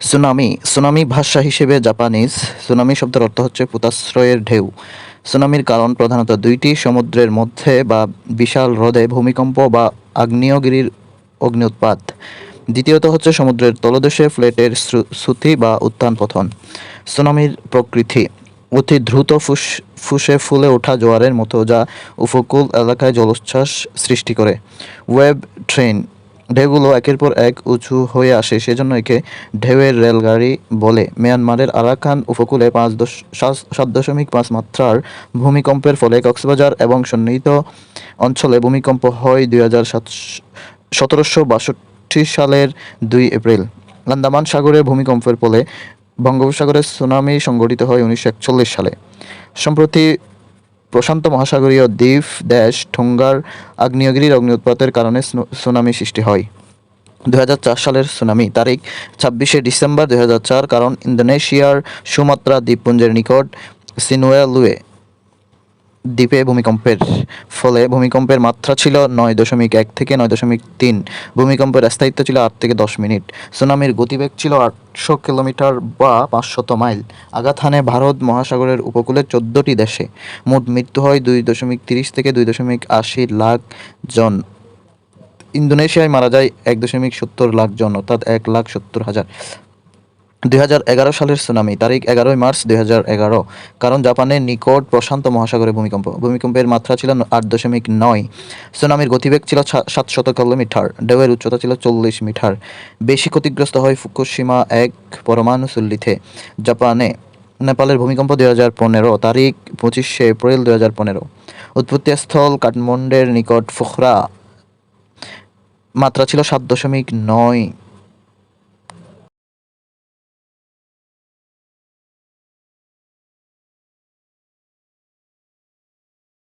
Tsunami tsunami ভাষা হিসেবে Japanese, tsunami শব্দের অর্থ হচ্ছে পোতাশ্রয়ের ঢেউ। সুনামির কারণ প্রধানত দুইটি, সমুদ্রের মধ্যে বা বিশাল হ্রদে ভূমিকম্প বা আগ্নেয়গিরির অগ্নি উৎপাত দ্বিতীয়ত হচ্ছে সমুদ্রের তলদেশে ফ্লেটের শ্রু- শ্রুতি বা উত্থান পথন সুনামির প্রকৃতি, অতি দ্রুত ফুস, ফুসে ফুলে ওঠা জোয়ারের মতো যা উপকূল এলাকায় জলোচ্ছ্বাস সৃষ্টি করে। ওয়েব ট্রেন ঢেউগুলো একের পর এক উঁচু হয়ে আসে, সেজন্য একে ঢেউয়ের রেলগাড়ি বলে। মিয়ানমারের আরাকান উপকূলে পাঁচ দশ, সাত- দশমিক পাঁচ মাত্রার ভূমিকম্পের ফলে কক্সবাজার এবং সন্নিহিত অঞ্চলে ভূমিকম্প হয় দুই হাজার সাত সতেরোশো বাষট্টি সালের দুই এপ্রিল। আন্দামান সাগরে ভূমিকম্পের ফলে বঙ্গোপসাগরে সুনামি সংঘটিত হয় উনিশশো একচল্লিশ সালে। সম্প্রতি প্রশান্ত মহাসাগরীয় দ্বীপ, দেশ, ঠোঙ্গার আগ্নেয়গিরির অগ্নি উৎপাতের কারণে সুনামি সৃষ্টি হয়। দুই হাজার চার সালের সুনামি তারিখ ছাব্বিশে ডিসেম্বর দুই হাজার চার, কারণ ইন্দোনেশিয়ার সুমাত্রা দ্বীপপুঞ্জের নিকট সিনুয়ালুয়ে দ্বীপে ভূমিকম্পের ফলে ভূমিকম্পের মাত্রা ছিল নয় দশমিক এক থেকে নয় দশমিক তিন। ভূমিকম্পের স্থায়িত্ব ছিল আট থেকে দশ মিনিট। সুনামির গতিবেগ ছিল আটশো কিলোমিটার বা পাঁচশত মাইল। হানে ভারত মহাসাগরের উপকূলের চোদ্দটি দেশে। মোট মৃত্যু হয় দুই দশমিক তিরিশ থেকে দুই দশমিক আশি লাখ জন। ইন্দোনেশিয়ায় মারা যায় এক দশমিক সত্তর লাখ জন, অর্থাৎ এক লাখ সত্তর হাজার। দুই হাজার এগারো সালের সুনামি, তারিখ এগারোই মার্চ দুই হাজার এগারো। কারণ জাপানের নিকট প্রশান্ত মহাসাগরে ভূমিকম্প, ভূমিকম্পের মাত্রা ছিল আট দশমিক নয়। সুনামির গতিবেগ ছিল সাতশত কিলোমিটার, ঢেউয়ের উচ্চতা ছিল চল্লিশ মিটার। বেশি ক্ষতিগ্রস্ত হয় ফুকুশিমা এক পরমাণু চুল্লিতে। জাপানে নেপালের ভূমিকম্প দুই হাজার পনেরো, তারিখ পঁচিশে এপ্রিল দুই হাজার পনেরো। উৎপত্তিস্থল কাঠমান্ডের নিকট ফুখরা, মাত্রা ছিল সাত দশমিক নয়